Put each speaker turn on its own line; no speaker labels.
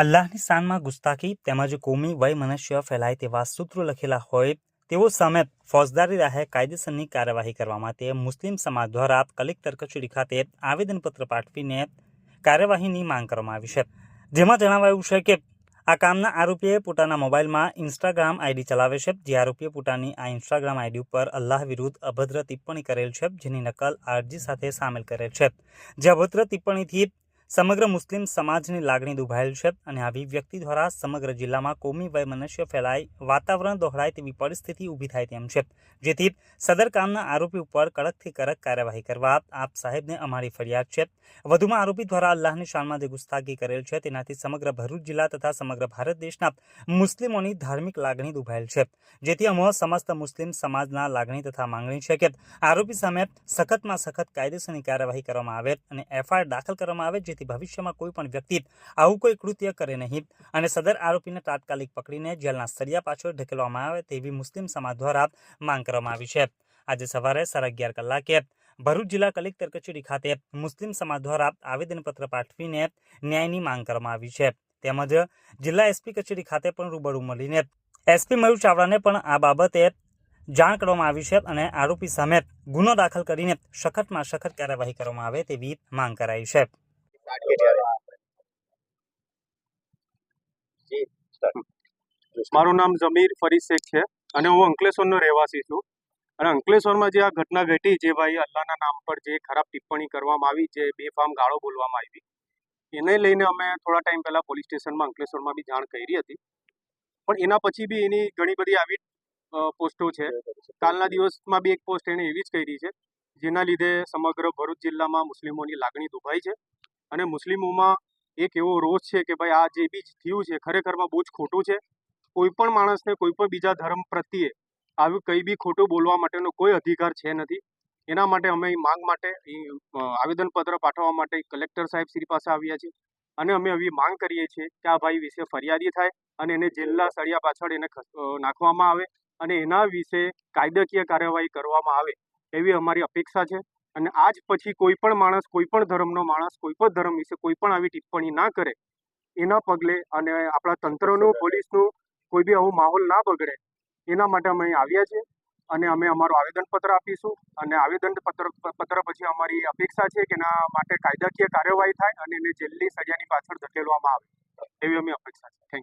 અલ્લાહની શાનમાં ગુસ્તાખી તેમજ કોમી વયમનસ્ય ફેલાય તેવા સૂત્રો લખેલા હોય તેઓ સામે ફોજદારી રાહે કાયદેસરની કાર્યવાહી કરવા માટે મુસ્લિમ સમાજ દ્વારા કલેક્ટર કચેરી ખાતે આવેદનપત્ર પાઠવીને કાર્યવાહીની માંગ કરવામાં આવી છે. જેમાં જણાવાયું છે કે આ કામના આરોપીએ પોતાના મોબાઈલમાં ઇન્સ્ટાગ્રામ આઈડી ચલાવે છે. જે આરોપીએ પોતાની આ ઇન્સ્ટાગ્રામ આઈડી ઉપર અલ્લાહ વિરુદ્ધ અભદ્ર ટિપ્પણી કરેલ છે જેની નકલ અરજી સાથે સામેલ કરેલ છે. જે અભદ્ર ટિપ્પણીથી સમગ્ર મુસ્લિમ સમાજની લાગણી દુભાયેલ છે અને આવી વ્યક્તિ દ્વારા સમગ્ર જિલ્લામાં કોમી વયમનસ્ય ફેલાય વાતાવરણ દોહરાય તેવી પરિસ્થિતિ ઊભી થાય તેમ છે. જેથી સદર કામના આરોપી ઉપર કડકથી કડક કાર્યવાહી કરવા આપ સાહેબને અમારી ફરિયાદ છે. વધુમાં આરોપી દ્વારા અલ્લાહની શાનમાં જે ગુસ્તાગી કરેલ છે તેનાથી સમગ્ર ભરૂચ જિલ્લા તથા સમગ્ર ભારત દેશના મુસ્લિમોની ધાર્મિક લાગણી દુભાયેલ છે. જેથી અમો સમસ્ત મુસ્લિમ સમાજના લાગણી તથા માંગણી છે કે આરોપી સામે સખતમાં સખત કાયદેસરની કાર્યવાહી કરવામાં આવે અને એફઆઈઆર દાખલ કરવામાં આવે જેથી ભવિષ્યમાં કોઈ પણ વ્યક્તિ આવું કોઈ કૃત્ય કરે નહીં અને સદર આરોપીને તાત્કાલિક પકડીને જેલના સળિયા પાછળ ઢકેલવામાં આવે તેવી મુસ્લિમ સમાજ દ્વારા માંગ કરવામાં આવી છે. આજે સવારે સાડા અગિયાર કલાકે ભરૂચ જિલ્લા કલેક્ટર કચેરી ખાતે મુસ્લિમ સમાજ દ્વારા આવેદનપત્ર પાઠવીને ન્યાયની માંગ કરવામાં આવી છે. તેમજ જિલ્લા એસપી કચેરી ખાતે પણ રૂબરૂ મળીને એસપી મયુર ચાવડાને પણ આ બાબતે જાણ કરવામાં આવી છે અને આરોપી સામે ગુનો દાખલ કરીને સખતમાં સખત કાર્યવાહી કરવામાં આવે તેવી માંગ કરાઈ છે.
મારું નામ જમીર ફરી શેખ છે અને હું અંકલેશ્વરનો રહેવાસી છું. અને અંકલેશ્વરમાં જે આ ઘટના ઘટી જે ભાઈ અલ્લાહના નામ પર જે ખરાબ ટિપ્પણી કરવામાં આવી જે બેફામ ગાળો બોલવામાં આવી એને લઈને અમે થોડા ટાઈમ પહેલા પોલીસ સ્ટેશનમાં અંકલેશ્વરમાં બી જાણ કરી હતી. પણ એના પછી બી એની ઘણી બધી આવી પોસ્ટો છે. કાલના દિવસમાં બી એક પોસ્ટ એણે એવી જ કરી છે જેના લીધે સમગ્ર ભરૂચ જિલ્લામાં મુસ્લિમોની લાગણી દુભાઈ છે. અને મુસ્લિમોમાં એક એવો રોષ છે કે ભાઈ આ જે બી થયું છે, ખરેખરમાં બહુ જ ખોટું છે. કોઈ પણ માણસને કોઈ પણ બીજા ધર્મ પ્રત્યે આવી કંઈ બી ખોટું બોલવા માટેનો કોઈ અધિકાર છે નથી. એના માટે અમે માંગ માટે આવેદનપત્ર પાઠવવા માટે કલેક્ટર સાહેબ શ્રી પાસે આવ્યા છીએ. અને અમે એવી માંગ કરીએ છીએ કે આ ભાઈ વિશે ફરિયાદી થાય અને એને જેલના સળિયા પાછળ એને નાખવામાં આવે અને એના વિશે કાયદાકીય કાર્યવાહી કરવામાં આવે એવી અમારી અપેક્ષા છે. અને આજ પછી કોઈ પણ માણસ કોઈ પણ ધર્મનો માણસ કોઈ પણ ધર્મ વિશે કોઈ પણ આવી ટિપ્પણી ના કરે એના પગલે અને આપણા તંત્રનું પોલીસનું કોઈ બી આવું માહોલ ના બગડે એના માટે અમે આવ્યા છીએ અને અમે અમારું આવેદનપત્ર આપીશું અને આવેદનપત્ર પત્ર પછી અમારી અપેક્ષા છે કે એના માટે કાયદાકીય કાર્યવાહી થાય અને એને જેલની સજાની પાછળ ધકેલવામાં આવે એવી અમે અપેક્ષા છે. થેન્ક